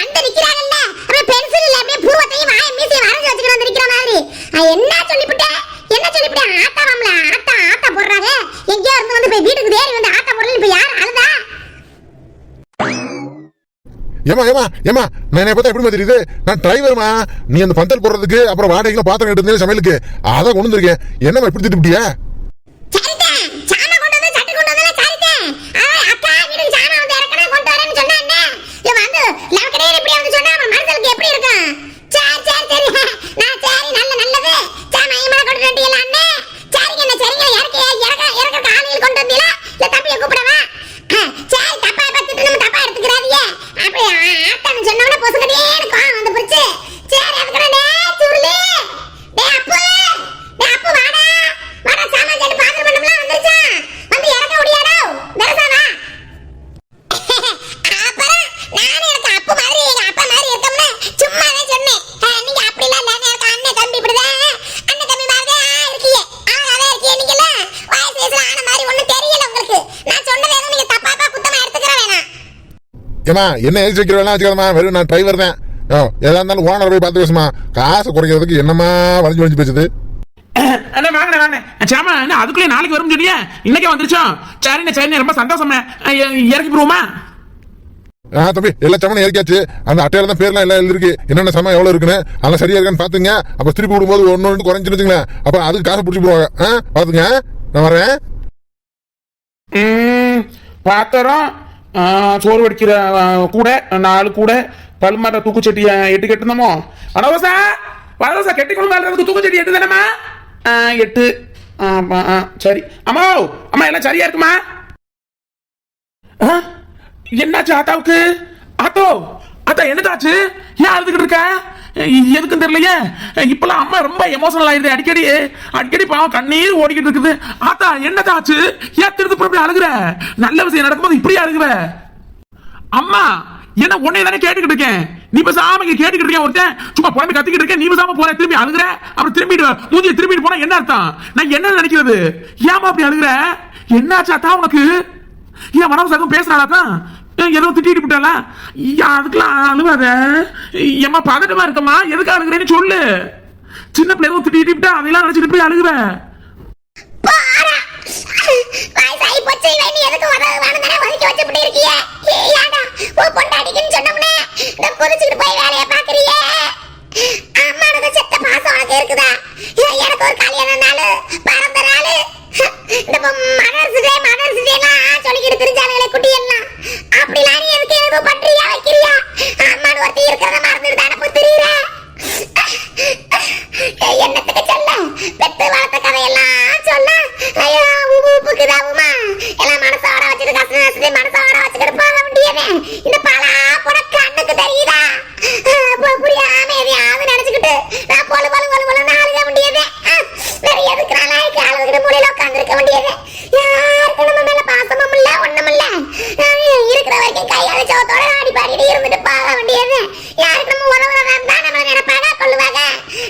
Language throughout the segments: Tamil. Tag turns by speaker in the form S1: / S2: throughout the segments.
S1: வந்து நிக்கிறாங்கல்ல அப்படியே பென்சில் இல்ல அப்படியே பூவத்தையும் வாய மீசையும் வரைஞ்சு வச்சுக்கிட்டு வந்து நிக்கிற மாதிரி என்ன சொல்லிவிட்டேன் என்ன சொல்லிவிட்டேன் ஆத்தா வாமல ஆத்தா ஆத்தா போடுறாங்க. எங்கேயோ இருந்து வந்து போய் வீட்டுக்கு தேடி வந்து ஆத்தா போடல இப்ப யார்? அழுதா?
S2: ஏமா ஏமா ஏமா நான் என்னை பார்த்தா எப்படி தெரியுது நான் டிரைவர்மா நீ அந்த பந்தல் போடுறதுக்கு அப்புறம் வாடகைக்கு பாத்திரம் எடுத்து சமையலுக்கு அதான் கொண்டு வந்திருக்கேன். என்னம்மா எப்படி திட்டுப்பிட்டியா
S1: சரிதான் சாமா கொண்டு வந்து சட்டு கொண்டு வந்தா சரிதான் அவன் அக்கா வீட்டுக்கு சாமா வந்து இறக்கணும் கொண்டு வரேன்னு சொன்னா என்ன இவன் வந்து லவக்கடையே இப்படி வந்து சொன்னா அவன் மனசுக்கு எப்படி இருக்கும் சரி சரி சரி. நான் சரி நல்ல நல்லது. சாமா ஐமா கொண்டு வந்துட்டீங்களா அண்ணே. சரிங்க அண்ணே சரிங்க. இறக்க இறக்க இறக்க ஆளுகள் கொண்டு வந்தீங்களா? இல்லை தம்பியை கூப்பிடவா அஹ், சரி தப்பா பார்த்துட்டு நம்ம தப்பா எடுத்துக்கிறாதீங்க அப்படி ஆத்தான்னு சொன்னவன பொசுக்கடியே எனக்கு கோவம் வந்து போச்சு சரி அதுக்கு டேய் சுருளி டேய் அப்பு டேய் அப்பு வாடா வாடா சாமான் கேட்டு பாத்திரம் பண்ணலாம் வந்துருச்சா வந்து இறக்க முடியாடா தரசானா அப்புறம் நானே எனக்கு அப்பு மாதிரி எங்க அப்பா மாதிரி இருக்கோம்னு சும்மாவே சொன்னேன் அஹ், நீங்க அப்படிலாம் இல்ல எனக்கு அண்ணன் தம்பி இப்படிதான் அண்ணன் தம்பி மாதிரி தான் இருக்கீங்க அழகாவே இருக்கீங்க நீங்கெல்லாம் வயசு வயசுல ஆன மாதிரி ஒண்ணும் தெரியல உங்களுக்கு நான் சொன்னது எதுவும் நீங்க தப்பாப்பா குத்தமா எடுத்துக்கிற வேணாம்
S2: ஏமா என்ன எழுதி வைக்கிற வேணா வெறும் நான் டிரைவர் தான். ஓ எதா இருந்தாலும் ஓனர் போய் பார்த்து பேசுமா காசை குறைக்கிறதுக்கு என்னம்மா வளைஞ்சு வளைஞ்சு பேசுது?
S3: அண்ணா வாங்கண்ணே வாங்கண்ணே. சாமா என்ன அதுக்குள்ளே நாளைக்கு வரும் சொன்னியே இன்னைக்கே வந்துருச்சோம் சரிண்ணே சரிண்ணே ரொம்ப சந்தோஷமே அஹ், இறக்கி போடுவோமா
S2: ஆ தம்பி எல்லா சமனும் இறக்கியாச்சு. அந்த அட்டையில தான் பேர்லாம் எல்லாம் எழுதிருக்கு என்னென்ன சமம் எவ்வளோ இருக்குன்னு. அதெல்லாம் சரியா இருக்கான்னு பார்த்துங்க. அப்போ திருப்பி விடும்போது ஒன்று ஒன்று குறைஞ்சுன்னு வச்சுங்களேன் அப்போ அதுக்கு காசு பிடிச்சி போவாங்க ஆ பார்த்துங்க. நான் வரேன்.
S3: பாத்திரம். சோறு வடிக்கிற கூட நாலு கூட பல்மாட்ட தூக்குச்சட்டி எட்டு கட்டுனமோ? வனவசா வனவசா கெட்டி கொண்டு தூக்குச்சட்டி எட்டு தானேம்மா? ஆ, எட்டு. ஆ, சரி. அம்மா அம்மா எல்லாம் சரியா இருக்குமா? ஆ, என்னாச்சு ஆத்தாவுக்கு? ஆத்தோ ஆத்தா என்னதாச்சு? ஏன் அழுதுகிட்டு இருக்க? எதுக்கும் தெரியலையே? இப்பெல்லாம் அம்மா ரொம்ப எமோஷனல் ஆயிடுது அடிக்கடி அடிக்கடி பாவம் கண்ணீர் ஓடிக்கிட்டு இருக்குது. ஆத்தா என்னதாச்சு ஏன் திருத்து அப்படி அழுகுற? நல்ல விஷயம் நடக்கும்போது இப்படி அழுகுற? அம்மா என்ன உன்னை தானே கேட்டுக்கிட்டு இருக்கேன். நீ பேசாம இங்க கேட்டுக்கிட்டு இருக்கேன் ஒருத்தன்? சும்மா புலம்பி கத்திக்கிட்டு இருக்கேன். நீ பேசாம போற. திரும்பி அழுகுற? அப்புறம் திரும்பிட்டு மூஞ்சிய திரும்பிட்டு போனா என்ன அர்த்தம்? நான் என்ன நினைக்கிறது? ஏமா அப்படி அழுகுற? என்னாச்சு அத்தா உனக்கு? ஏன் மனவசகம் பேசுறாளாத்தான் ஏதோ திட்டிட்டு போட்டாளா? அதுக்கெல்லாம் அழுவாத. ஏமா பதட்டமா இருக்கம்மா? எதுக்கு அழுகுறேன்னு சொல்லு. சின்ன பிள்ளைங்க திட்டிட்டு விட்டா அதெல்லாம் நினைச்சிட்டு போய் அழுகுற
S1: எனக்கு ஒரு கல்யாண நாள் பறந்த நாள். இந்த மதர்ஸ் டே மதர்ஸ் டேனா சொல்லிக்கிட்டு தெரிஞ்சாலும்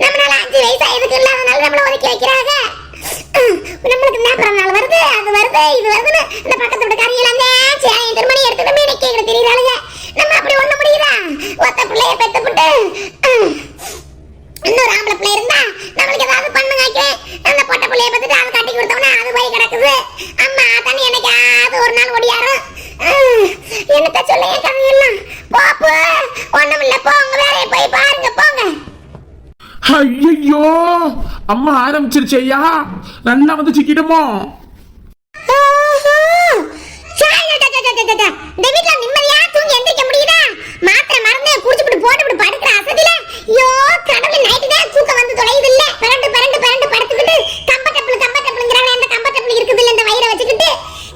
S1: நம்மளால அஞ்சு வயசு ஆயதுக்கு இல்லாதனால நம்மள ஒதுக்கி வைக்கிறாங்க. நம்மளுக்கு என்ன பிறந்தநாள் வருது? அது வருது இது வருதுன்னு இந்த பக்கத்து வீட்டு கறியில சேனையும் திருமணி எடுத்துட்டு மீனை கேட்க தெரியுறாளுங்க. நம்ம அப்படி ஒண்ணு முடியுதா ஒத்த பிள்ளைய பெத்து புட்டு இன்னொரு ஆம்பளை பிள்ளை இருந்தா நம்மளுக்கு ஏதாவது பண்ணுங்க அந்த பொட்டை பிள்ளைய பத்துட்டு அது கட்டி கொடுத்தோம்னா அது போய் கிடக்குது. அம்மா தண்ணி என்னைக்காவது ஒரு நாள் ஒடியாரும். என்னத்த சொல்ல என் கதையெல்லாம்? போப்பு ஒண்ணும் ஒண்ணுமில்ல போங்க வேலையை போய் பாருங்க போ.
S3: ஐயோ அம்மா ஆரம்பிச்சிருச்சு ஐயா. நல்லா வந்து சிக்கிடுமோ
S1: நிம்மதியா தூங்கி ஐயோ கடவுளே நைட்டு தான் தூக்கம் வந்து தொலையுது இல்ல. பிறண்டு பிறண்டு பிறண்டு படுத்துக்கிட்டு கம்பட்டப்புள் கம்பட்டப்புளுங்கிறாங்க இந்த கம்பட்டப்புள் இருக்குது இல்ல இந்த வயிறை வச்சுக்கிட்டு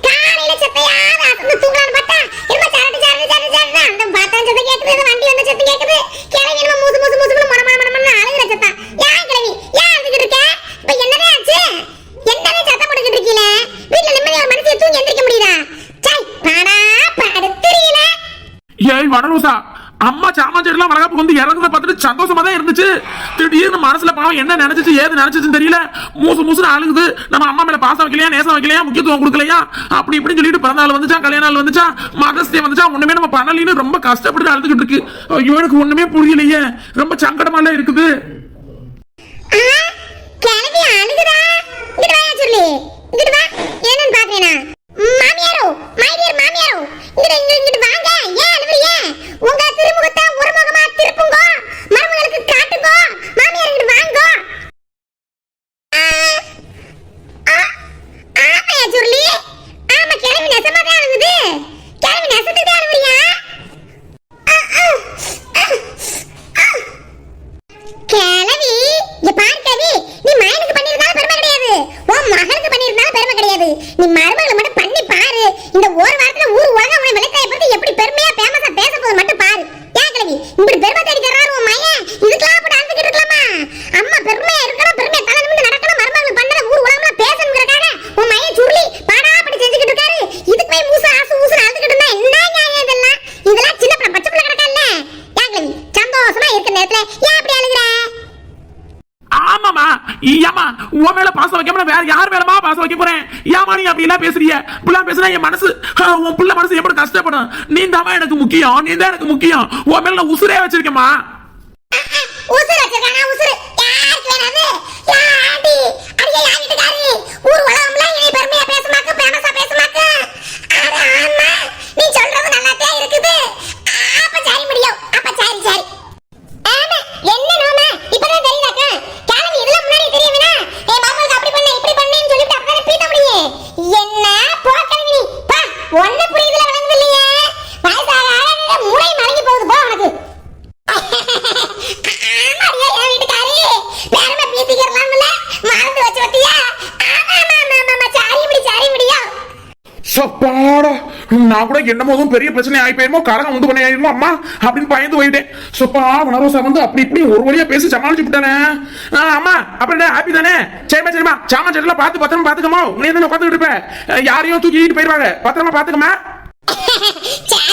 S1: காலையில செத்தையாவது அசந்து தூங்கலாம்னு பார்த்தா என்னமோ சரட்டு சரட்டு சரட்டு சரட்டு அந்த பாத்திரம் சத்தம் கேக்குது இந்த வண்டி வந்த சத்தம் கேக்குது கிளவி என்னமோ மூசு மூசு மூசு மொட மொட மொடமொடன்னு அழுகிற சத்தம் ஏன் கிளவி ஏன் அழுதுகிட்டு இருக்க இப்ப என்னதான் ஆச்சு என்னவே சத்தம் போட்டுக்கிட்டு இருக்கீல வீட்ல நிம்மதியா ஒரு மனுஷன் தூங்கி எந்திரிக்க முடியுதா சை பாடா படுத்துறீல
S3: ஏய் வடலூசா அம்மா சாமாஞ்சேரிலாம் வளகாப்புக்கு வந்து இறங்குறத பார்த்துட்டு சந்தோஷமா தான் இருந்துச்சு. திடீர்னு மனசுல பாவம் என்ன நினைச்சிச்சு ஏது நினைச்சிச்சுன்னு தெரியல. மூசு மூசுன்னு அழுகுது. நம்ம அம்மா மேல பாசம் வைக்கலையா நேசம் வைக்கலையா முக்கியத்துவம் கொடுக்கலையா? அப்படி இப்படின்னு சொல்லிட்டு பிறந்த நாள் வந்துச்சா கல்யாண நாள் வந்துச்சா மதஸ்தே வந்துச்சா ஒண்ணுமே நம்ம பண்ணலின்னு ரொம்ப கஷ்டப்பட்டு அழுதுகிட்டு இருக்கு. ஐயோ எனக்கு ஒண்ணுமே புரியலையே. ரொம்ப சங்கடமால இருக்குது.
S1: என்னன்னு பாக்குறேனா? மாமியாரோ? மைடியர் மாமியாரோ? இங்கிட்டு இங்கிட்டு இங்கிட்டு வாங்க ஏன் அழுவுறீங்க உங்க திருமுகத்தை ஒரு முகமா திருப்புங்க மருமகளுக்கு காட்டுங்க மாமியார் இங்கிட்டு வாங்க ஆ, ஆ, ஆமாயா சுருளி ஆமா கிளவி நெசமா தான் அழுகுது கிளவி நெசத்துக்கு தான் அழுவுறியா ஆ, ஆ, ஆ, ஆ. கிழவி இங்க பாரு கவி நீ மகனுக்கு பண்ணிருந்தாலும் பெருமை கிடையாது உன் மகனுக்கு பண்ணிருந்தாலும் பெருமை கிடையாது நீ மருமகளை மட்டும் பண்ணி பாரு. இந்த ஒரு வாரத்துல ஊர் உலகம் உன விளக்காய பத்தி எப்படி பெருமையா பேமஸா பேச போது மட்டும் பாரு. ஏன் கிழவி? இப்படி பெருமை தேடி தர்றாரு உன் மையன்? இதுக்கெல்லாம் அப்படி அழுதுகிட்டு இருக்கலாமா? அம்மா பெருமையா இருக்கணும் பெருமையா தலை நிமிந்து நடக்கணும் மருமகளுக்கு பண்ணல ஊர் உலகம்ல பேசணுங்கிறக்காக உன் மையன் சுருளி பாடா அப்படி செஞ்சுக்கிட்டு இருக்காரு. இதுக்கு போய் மூசு ஆசு ஊசு அழுதுகிட்டு இருந்தா என்ன நியாயம் இதெல்லாம்? இதெல்லாம் சின்ன பிள்ளை பச்சை பிள்ளை கிடக்கா இல்ல? ஏன் கிழவி? சந்தோஷமா இருக்கிற நேரத்துல ஏன் அப்படி அழுகிறேன்
S3: ஆமாமா ஏமா உன் மேல பாசம் வைக்காம வேற யார் மேலமா பாசம் வைக்க போறேன்? ஏமா நீ அப்படி எல்லாம் பேசுறிய? இப்படிலாம் பேசுனா என் மனசு உன் பிள்ளை மனசு எப்படி கஷ்டப்படும்? நீ தான் எனக்கு முக்கியம் நீ தான் எனக்கு முக்கியம். உன் மேல நான் உசுரே வச்சிருக்கேமா
S1: உசுரு வச்சிருக்கானா உசுரு. யாருக்கு வேணாது அடியே யார் வீட்டுக்காரி? ஊர் உலகம்ல இனி பெருமையா பேசுமாக்கு ஃபேமஸா பேசுமாக்கு அட ஆமா நீ சொல்றது நல்லாத்தான் இருக்குது அப்ப சரி முடியும் அப்ப சரி சரி ஆமா என்ன நோமா இப்பதான் தெரியுதாக்கா கிளம்பி இதெல்லாம் முன்னாடி தெரியுமே ஏ மாமாவுக்கு அப்படி பண்ண இப்படி பண்ணேன்னு சொல்லிட்டு அப்படியே பீத்த முடியும் என்ன போ கிளம்பி நீ பா ஒண்ணு புரியுதுல விளங்குது இல்லையே வயசாக ஆக மூளை மறங்கி போகுது போ உனக்கு ஆமாடியா, என் வீட்டுக்காரி. பெருமை பீத்திக்கிறலாம்ல? மறந்து வச்சு வட்டியா? ஆமா, ஆமா, ஆமா, ஆமா, ஆமா, சாரி இப்படி, சாரி இப்படியா?
S3: சப்பாடா நான் கூட என்னமோதும் பெரிய பிரச்சனை ஆகி போயிருமோ கரகம் உண்டு பண்ணி ஆயிருமோ அம்மா அப்படின்னு பயந்து போயிட்டேன். சப்பா வனரோசா வந்து அப்படி இப்படி ஒரு வழியா பேசி சமாளிச்சு விட்டானே. அம்மா அப்படி ஹாப்பி தானே? சரிமா சரிமா சாமா செட்டில பார்த்து பத்திரமா பாத்துக்கமா உன்னைய தானே உட்காந்துட்டு இருப்பேன். யாரையும் தூக்கிட்டு போயிருவாங்க. பத்திரமா பாத்துக்கமா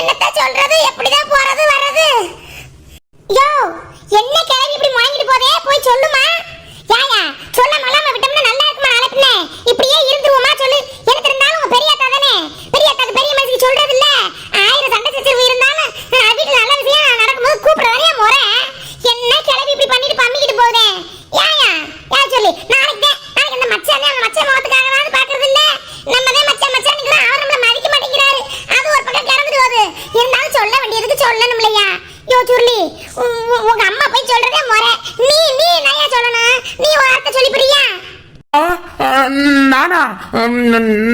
S1: என்னத்த சொல்றது எப்படிதான்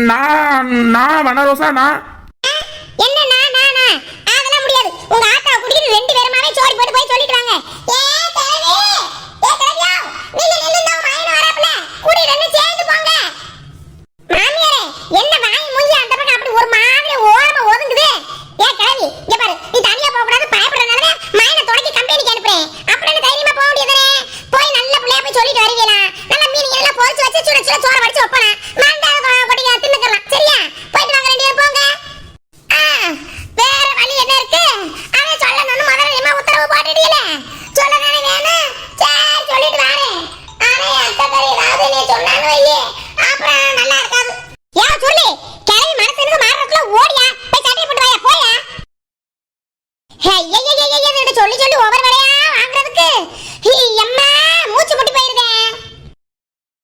S1: நான்
S3: நான் வனரோசா நான்
S1: இருக்கு. அதை சொல்லணும்னு முதல்ல உத்தரவு போட்டுட்டீங்களே சொல்லணும் வேணும் சரி சொல்லிட்டு வரேன் ஆனா அத்தை தெரியும் ராஜனே சொன்னான்னு வையே.